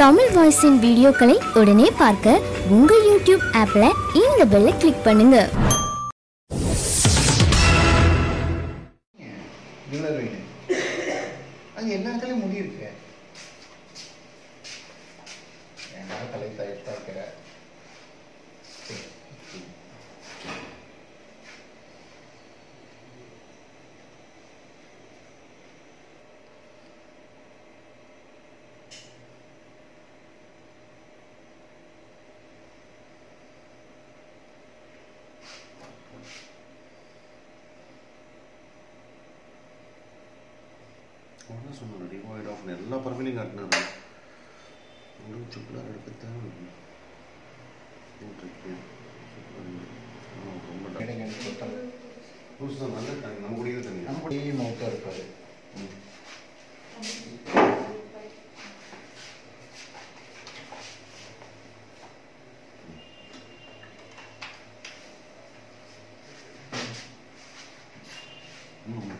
தமிழ் வாய்ஸின் வீடியோக்களை உடனே பார்க்க உங்கள் யூடியூப் ஆப்ல இந்த பெல்லை கிளிக் பண்ணுங்க. இவ்வளோ வீடு அங்கே எல்லா இடத்துலையும் முடி இருக்கு. ஏன்னா தலை தயட்டா இருக்கிற ஒன்றும் சொன்னேன் டிவாய்ட் ஆஃப் எல்லா பறவையிலையும் காட்டினது ஒரு சுக்குலார் எடுக்கத்தான் ரொம்ப இடைங்க சுத்தம் புதுசு தான் நல்ல தண்ணி நம்ம குடிக்கிற தண்ணி. நம்ம கூட மௌத்தாக இருப்பாரு ம்.